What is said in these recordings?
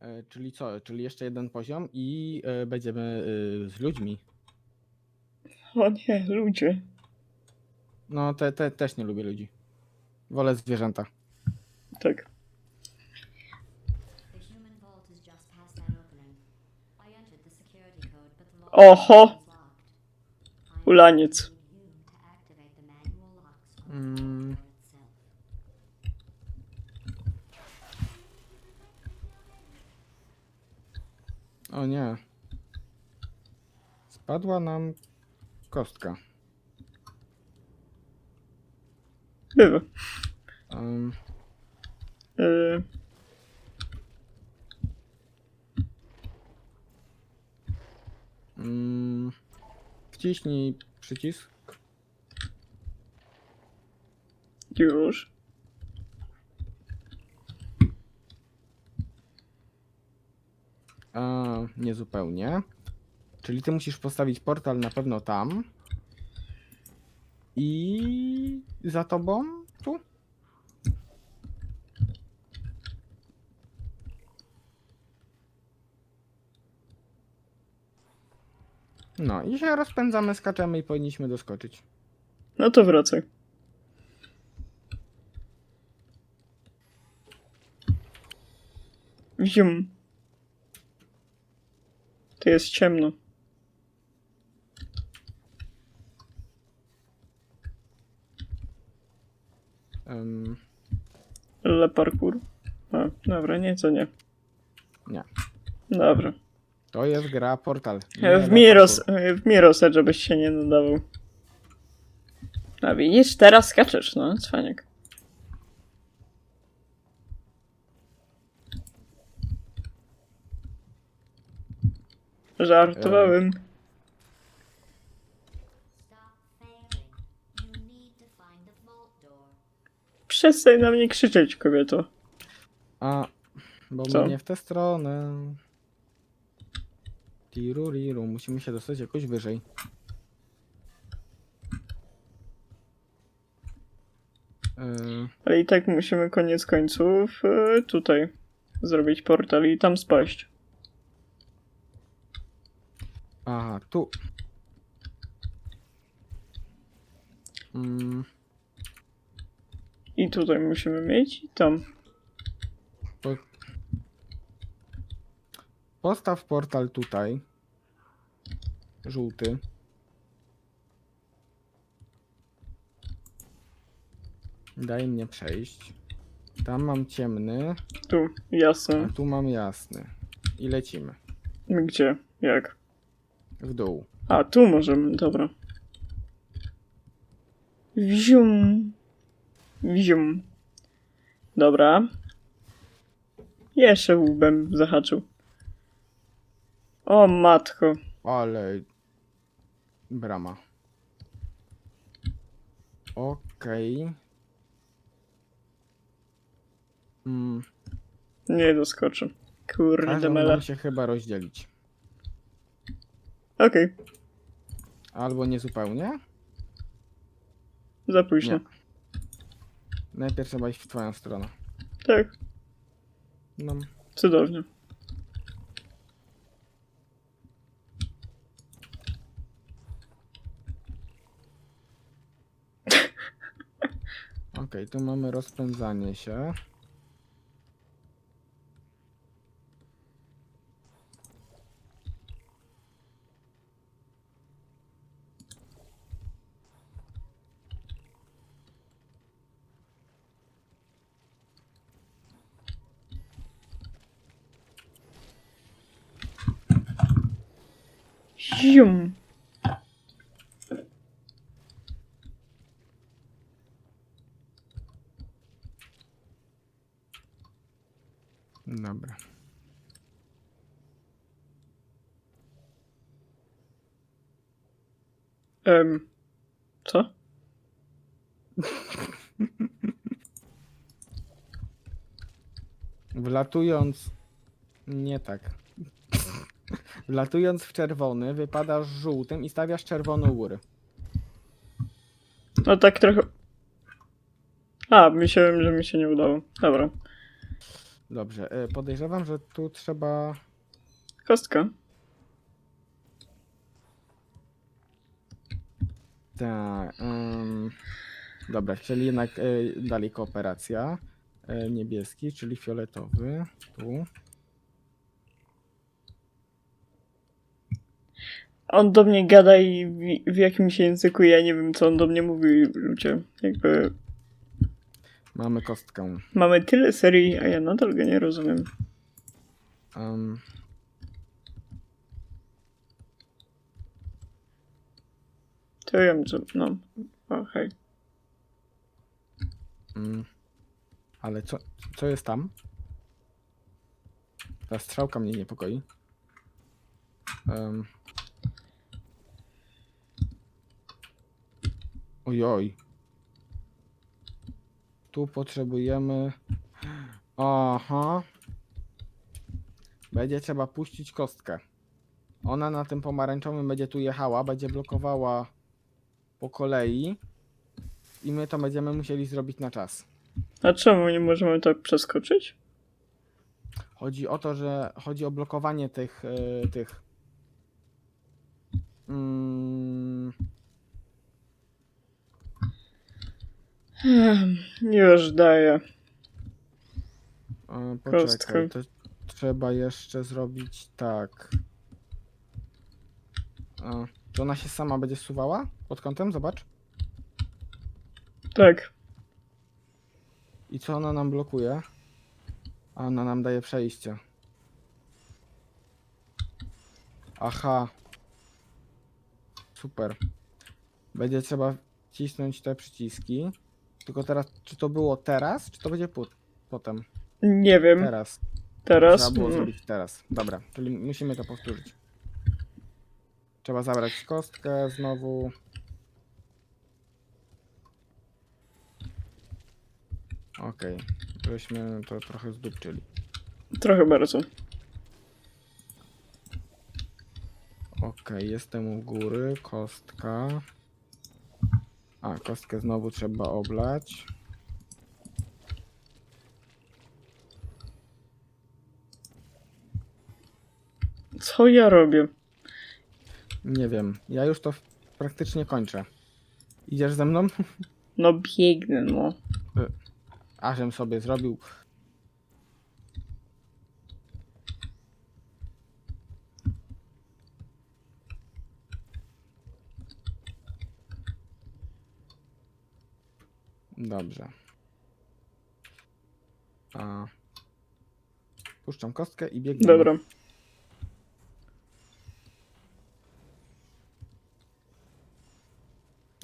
E, czyli co? Czyli jeszcze jeden poziom i e, będziemy e, z ludźmi. O nie, ludzie. No, te, te też nie lubię ludzi. Wolę zwierzęta. Tak. The human vault O nie. Spadła nam kostka. Bywa. Em, Yy, mm, wciśnij przycisk. już. A, niezupełnie. Czyli ty musisz postawić portal na pewno tam. I za tobą tu. No i się rozpędzamy, skaczemy i powinniśmy doskoczyć. No to wracaj. Zium. To jest ciemno. Em, Le parkour. A, dobra, nie, to nie. Nie. Dobra. to jest gra portal. nie W Miros, w Mirosę, żebyś się nie nadawał. A widzisz, teraz skaczesz, no, cwaniak. Door. Przestań na mnie krzyczeć, kobieto. A, bo Co? my nie w tę stronę. Tiruriru, musimy się dostać jakoś wyżej. Yy, Ale i tak musimy koniec końców e, tutaj zrobić portal i tam spaść. Aha, tu. Mm, I tutaj musimy mieć i tam. po... Postaw portal tutaj. Żółty. Daj mnie przejść. Tam mam ciemny, Tu, a jasne. tu mam jasny. I lecimy. Gdzie? Jak? W dół. A, tu możemy, dobra. Wzium. Wzium. Dobra. Jeszcze łbem zahaczył. O matko. Ale... Brama. Okej. Mm, Nie doskoczę. Kurde każą mele. nam się chyba rozdzielić. Okej, Albo niezupełnie. za późno. Nie. Najpierw trzeba iść w twoją stronę. Tak, No. cudownie. Okej, tu mamy rozpędzanie się. Zium. Dobra. Em, co? Wlatując. Nie tak. Wlatując w czerwony, wypadasz żółtym i stawiasz czerwoną u góry. No tak trochę... A, myślałem, że mi się nie udało. Dobra. Dobrze, e, podejrzewam, że tu trzeba... Kostka. Tak. ym, dobra, czyli jednak e, dalej kooperacja. E, niebieski, czyli fioletowy. Tu. On do mnie gada i w, w jakimś języku, ja nie wiem, co on do mnie mówi, ludzie. Jakby Mamy kostkę. mamy tyle serii, a ja nadal go nie rozumiem. To wiem, co, no, okej. mm, ale co, co jest tam? Ta strzałka mnie niepokoi. Um. Ojoj. Tu potrzebujemy. Aha. Będzie trzeba puścić kostkę. Ona na tym pomarańczowym będzie tu jechała, będzie blokowała po kolei. I my to będziemy musieli zrobić na czas. A czemu nie możemy tak przeskoczyć? Chodzi o to, że chodzi o blokowanie tych. e, tych. Mm, Hmm, Już daję. e, Kostkę. poczekaj, to trzeba jeszcze zrobić tak. E, czy ona się sama będzie suwała pod kątem? Zobacz. Tak. I co ona nam blokuje? A ona nam daje przejście. Aha. Super. Będzie trzeba wcisnąć te przyciski. Tylko teraz, czy to było teraz, czy to będzie po, potem? Nie wiem. Teraz. Teraz. Trzeba było mm, zrobić teraz. Dobra, czyli musimy to powtórzyć. Trzeba zabrać kostkę znowu. Okej, żeśmy to trochę zdupczyli. Trochę bardzo. Okej, jestem u góry, kostka. A, kostkę znowu trzeba oblać. Co ja robię? Nie wiem, ja już to praktycznie kończę. Idziesz ze mną? No biegnę, no. Ażem sobie zrobił. Dobrze. A. Puszczam kostkę i biegnę. Dobra.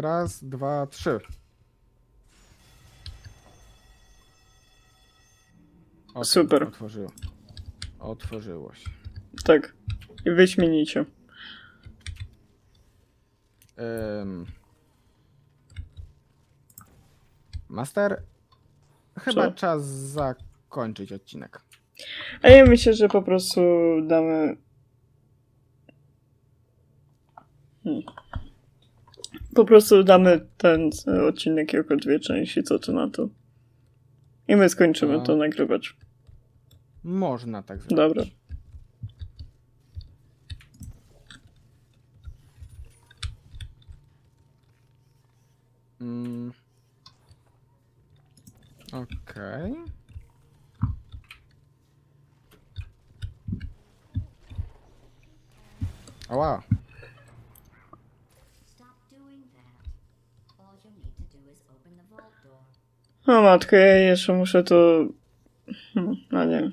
Raz, dwa, trzy. Okej, Super. Otworzyło. Otworzyło się. Tak. I wyśmienicie. Ym. Master, chyba Co? czas zakończyć odcinek. A ja myślę, że po prostu damy. Hmm. Po prostu damy ten odcinek jako dwie części, co ty na to? I my skończymy A. to nagrywać. Można tak zrobić. Dobra. Mm. Okej. Ała, Stop O matko, ja jeszcze muszę to. Hmm, no nie.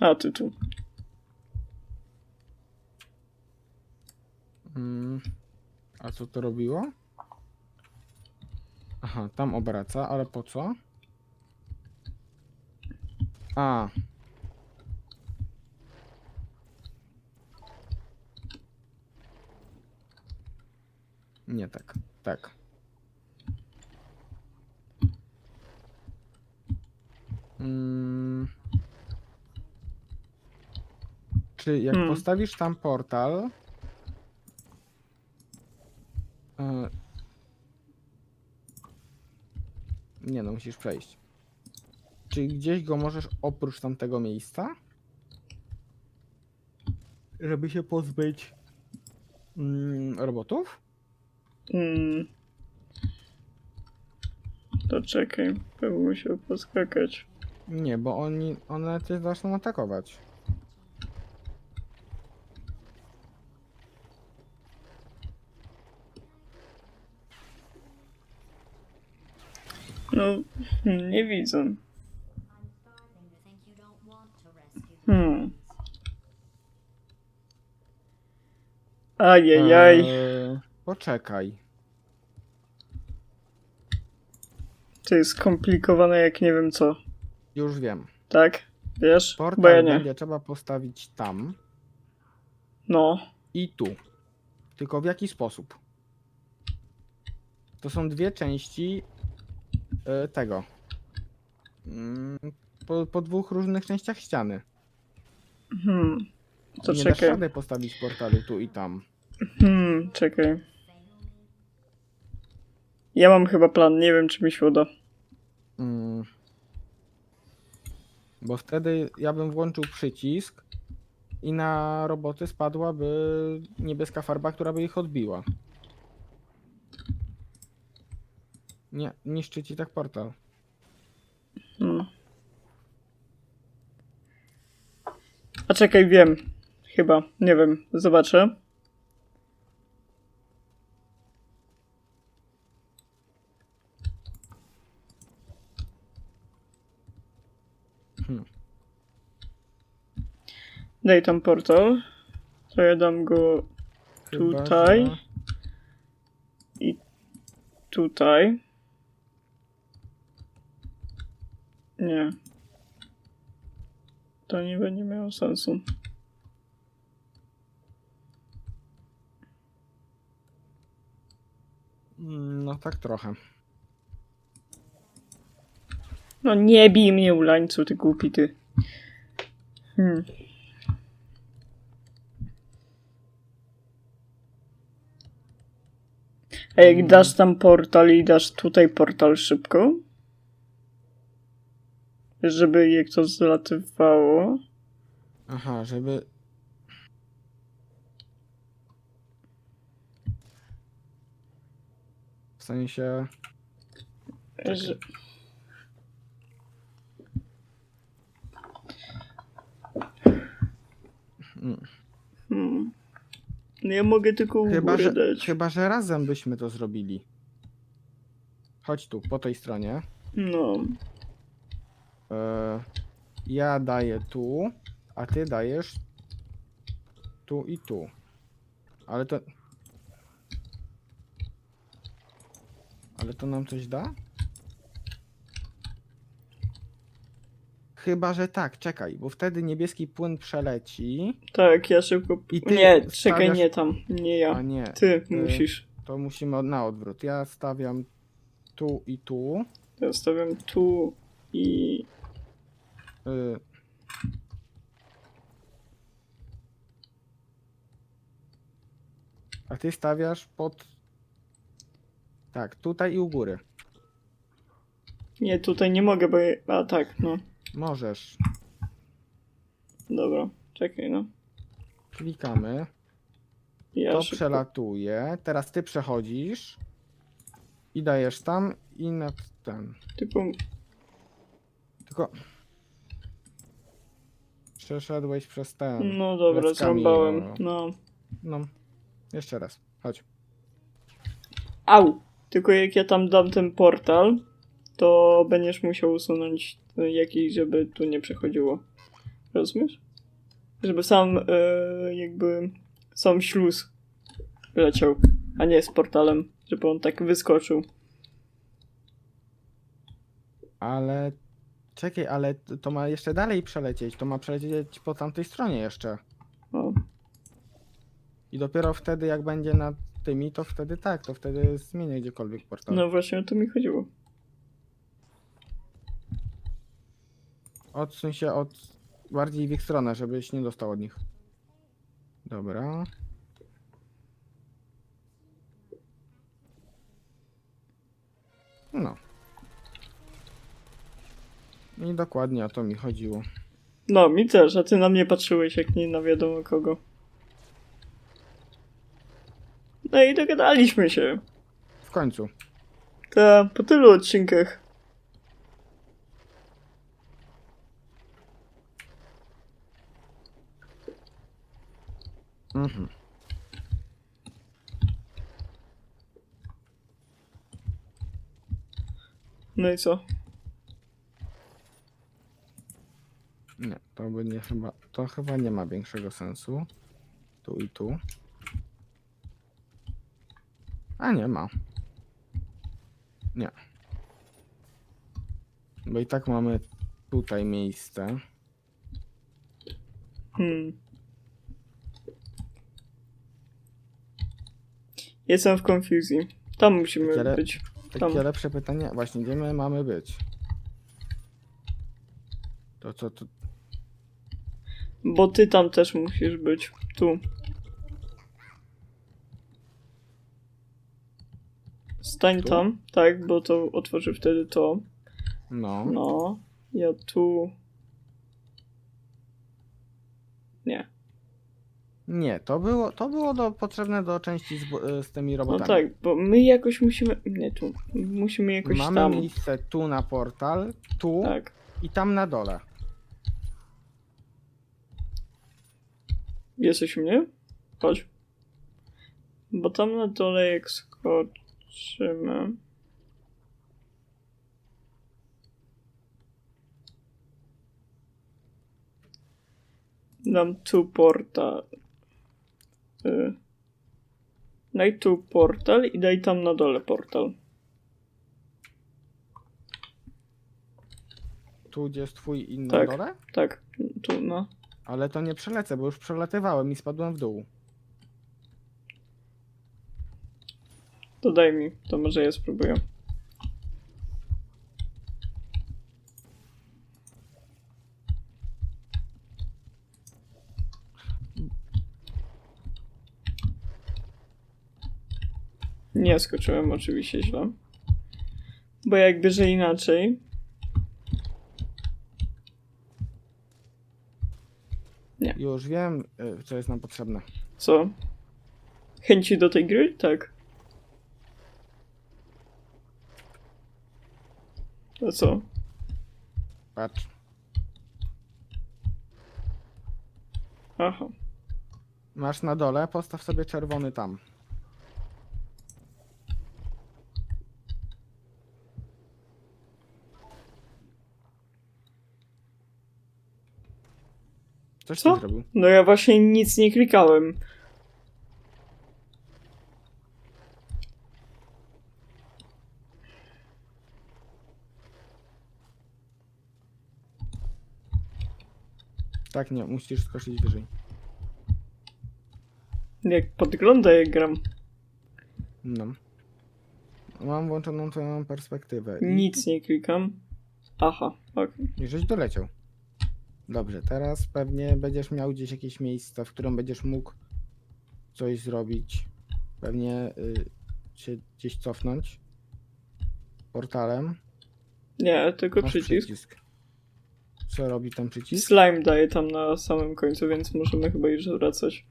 A ty tu. Mm. A co to robiło? Aha, tam obraca, ale po co? A. Nie tak, tak. Mm. Czy jak Hmm. postawisz tam portal, E, Nie no, musisz przejść. Czy gdzieś go możesz oprócz tamtego miejsca? Żeby się pozbyć mm, robotów? Mm. To czekaj, bym musiał poskakać. Nie, bo oni, one cię zaczną atakować. No, hmm, nie widzę. Hmm. humans. Ajajaj. Eee, poczekaj. To jest skomplikowane jak nie wiem co. Już wiem. Tak? Wiesz? Bo ja Portal nie. będzie trzeba postawić tam No. i tu. Tylko w jaki sposób? To są dwie części e, tego. Mm, Po, po dwóch różnych częściach ściany. Hmm. To Nie dasz czekaj. rady postawić portalu tu i tam. Hmm, czekaj. Ja mam chyba plan, nie wiem czy mi się uda. Mm. Bo wtedy ja bym włączył przycisk i na roboty spadłaby niebieska farba, która by ich odbiła. Nie, niszczy ci tak portal. Hmm. A czekaj, wiem. Chyba, nie wiem, zobaczę. Hmm. Daj tam portal. To ja dam go Chyba, Tutaj. że- tutaj. Nie. To nie będzie miało sensu. Mm, No tak trochę. No nie bij mnie ulańcu, ty głupi ty. Hmm. A jak dasz tam portal i dasz tutaj portal szybko? Żeby je to zlatywało. Aha, żeby. W sensie. Że... Mm. Hmm. No ja mogę tylko u Chyba góry że, dać. chyba, że razem byśmy to zrobili. Chodź tu, po tej stronie. No. E, ja daję tu, a ty dajesz tu i tu. Ale to. Ale to nam coś da? Chyba, że tak, czekaj, bo wtedy niebieski płyn przeleci, Tak, ja szybko... I ty Nie, czekaj, stawiasz- nie tam. Nie a ja. nie. Ty musisz. To musimy na odwrót. Ja stawiam tu i tu. Ja stawiam tu i... Y... A ty stawiasz pod. Tak, tutaj i u góry. Nie, tutaj nie mogę, bo... A tak, no. Możesz. Dobra, czekaj, no. Klikamy. Ja to szybko... przelatuje. Teraz ty przechodzisz. I dajesz tam i na ten. Tylko... Tylko. Przeszedłeś przez ten. No dobra, Leckami, zrąbałem. No. No. Jeszcze raz. Chodź. Au! Tylko jak ja tam dam ten portal, to będziesz musiał usunąć jakiś, żeby tu nie przechodziło. Rozumiesz? Żeby sam y, jakby sam śluz leciał, a nie z portalem, żeby on tak wyskoczył. Ale czekaj, ale to ma jeszcze dalej przelecieć. To ma przelecieć po tamtej stronie jeszcze. O, I dopiero wtedy, jak będzie nad tymi, to wtedy tak, to wtedy zmienię gdziekolwiek portal. no właśnie o to mi chodziło. Odsuń się od bardziej w ich stronę, żebyś nie dostał od nich. Dobra. No. I dokładnie o to mi chodziło. No, mi też, a ty na mnie patrzyłeś jak nie na wiadomo kogo. No i dogadaliśmy się. W końcu. Ta, po tylu odcinkach. Mhm. No i co? Nie, to będzie chyba. To chyba nie ma większego sensu. Tu i tu. A nie ma. Nie. Bo i tak mamy tutaj miejsce. Hmm. Jestem w konfuzji. Tam musimy Takie- być. Takie Tam. lepsze pytanie. Właśnie, gdzie my mamy być? To co to. Bo ty tam też musisz być. Tu. Stań Tu? tam, tak, bo to otworzy wtedy to. No. No. Ja tu. Nie. Nie, to było, to było do, potrzebne do części z, bu- z tymi No robotami. tak, bo my jakoś musimy. Nie tu. Musimy jakoś Mamy tam. miejsce tu na portal, tu Tak. i tam na dole. Jesteś u mnie? Chodź. Bo tam na dole jak skoczymy. Dam tu portal. Y. Daj tu portal i daj tam na dole portal. Tu gdzie jest twój i na Tak. dole? Tak, tu no. Ale to nie przelecę, bo już przelatywałem i spadłem w dół. To daj mi, to może ja spróbuję. Nie skoczyłem oczywiście źle. Bo jakby, że inaczej. Już wiem, y, co jest nam potrzebne. Co? Chęci do tej gry? Tak. A co? Patrz. Aha. Masz na dole, postaw sobie czerwony tam. Coś Co? zrobił? No ja właśnie nic nie klikałem. Tak, nie, musisz skoczyć wyżej. Jak podgląda jak gram. No. Mam włączoną twoją perspektywę. I, Nic nie klikam. Aha, okej. I żeś doleciał. Dobrze, teraz pewnie będziesz miał gdzieś jakieś miejsce, w którym będziesz mógł coś zrobić. Pewnie y, się gdzieś cofnąć. Portalem. Nie, tylko Masz przycisk. Co robi ten przycisk? Slime daje tam na samym końcu, więc możemy chyba już wracać.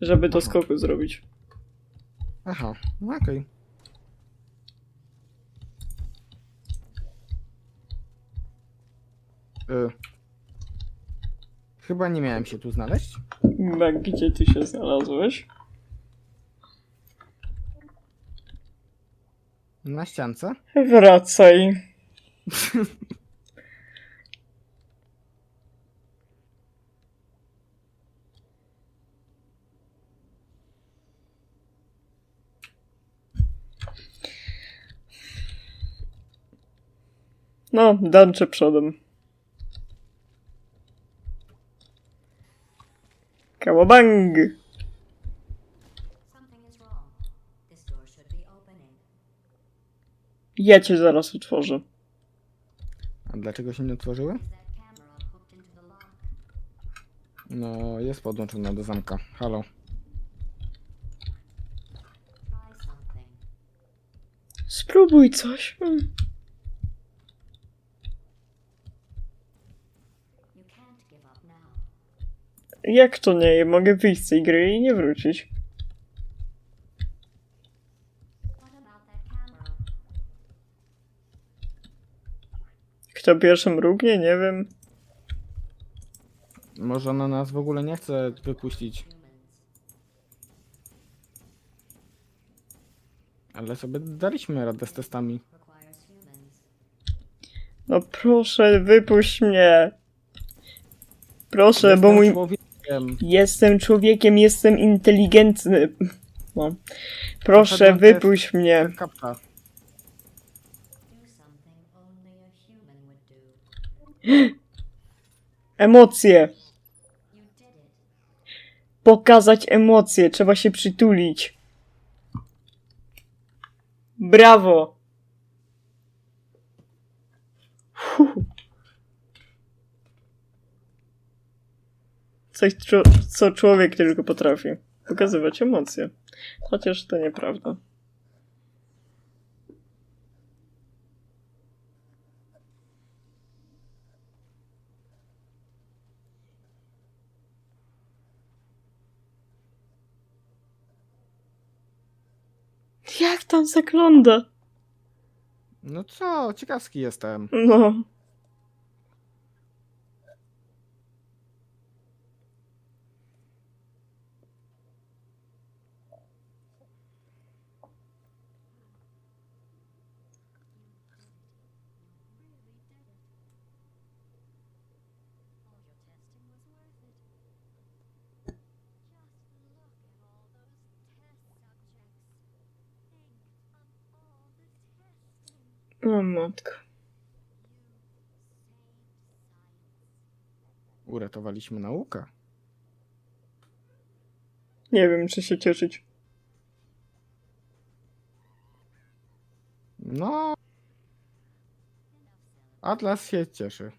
Żeby do Aha. skoku zrobić. Aha, no okej. Y. Chyba nie miałem się tu znaleźć. Gdzie ty się znalazłeś? Na ściance. Wracaj. No, dancze przodem. Opening. Ja cię zaraz otworzę. A dlaczego się nie otworzyły? No, jest podłączona do zamka. Halo. Spróbuj coś. Hmm. Jak to nie? Mogę wyjść z tej gry i nie wrócić. Kto pierwszy mrugnie? Nie wiem. Może ona nas w ogóle nie chce wypuścić, ale sobie daliśmy radę z testami. No proszę, wypuść mnie. Proszę, Jestem bo mój... człowiekiem. Jestem człowiekiem, jestem inteligentny. No. Proszę, Poszedłem wypuść mnie. Kapta. Do something only a human would do. Emocje. You did it. Pokazać emocje. Trzeba się przytulić. Brawo. Fuh. Coś, co człowiek tylko potrafi. Pokazywać emocje. Chociaż to nieprawda. Jak tam zagląda? No co, ciekawski jestem. No. O matko. Uratowaliśmy naukę. Nie wiem, czy się cieszyć. No. Atlas się cieszy.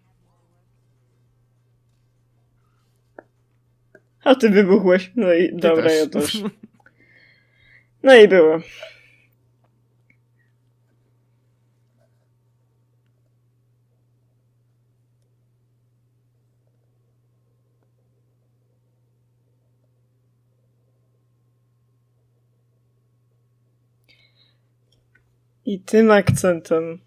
A ty wybuchłeś. No i dobra, też. ja też. No i było. I tym akcentem.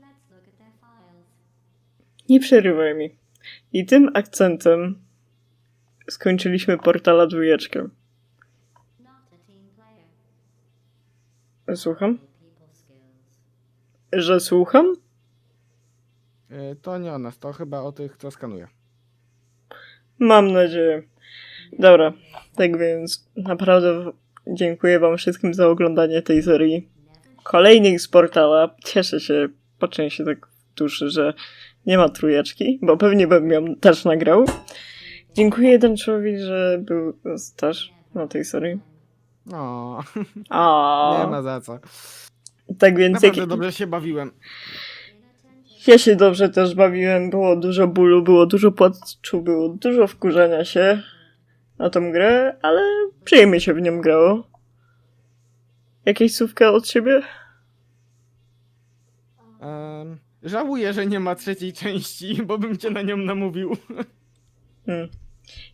Nie przerywaj mi. I tym akcentem skończyliśmy portala dwójeczkę. Słucham? Że słucham? Y, To nie o nas, to chyba o tych, co skanuje. Mam nadzieję. Dobra, tak więc naprawdę dziękuję wam wszystkim za oglądanie tej serii. Kolejnych z portala. Cieszę się po części tak w duszy, że nie ma trójeczki, bo pewnie bym ją też nagrał. Dziękuję Danczowi, że był też na tej serii. No, A, nie ma za co. tak więc jak, Naprawdę dobrze się bawiłem. ja się dobrze też bawiłem, było dużo bólu, było dużo płaczu, było dużo wkurzania się na tą grę, ale przyjemnie się w nią grało. Jakieś słówka od siebie? Em, żałuję, że nie ma trzeciej części, bo bym cię na nią namówił. Hmm.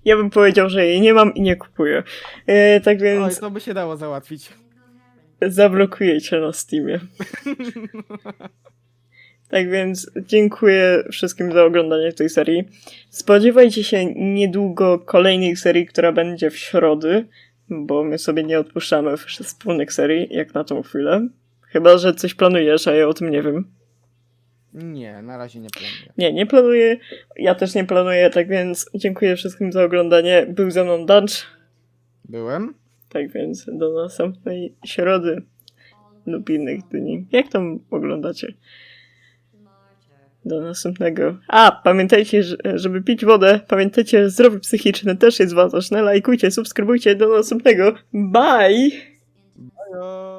Ja bym powiedział, że jej nie mam i nie kupuję. E, tak Oj, więc to by się dało załatwić. zablokuję cię na Steamie. tak więc dziękuję wszystkim za oglądanie tej serii. Spodziewajcie się niedługo kolejnej serii, która będzie w środy, bo my sobie nie odpuszczamy wspólnych serii, jak na tą chwilę. Chyba, że coś planujesz, a ja o tym nie wiem. Nie, na razie nie planuję. Nie, nie planuję. Ja też nie planuję, tak więc dziękuję wszystkim za oglądanie. Był ze mną Dunch. Byłem? Tak więc do następnej środy lub innych dni. Jak tam oglądacie? Do następnego. A, pamiętajcie, że- żeby pić wodę. Pamiętajcie, zdrowie psychiczne też jest ważne. Lajkujcie, subskrybujcie. Do następnego. Bye! Ajo.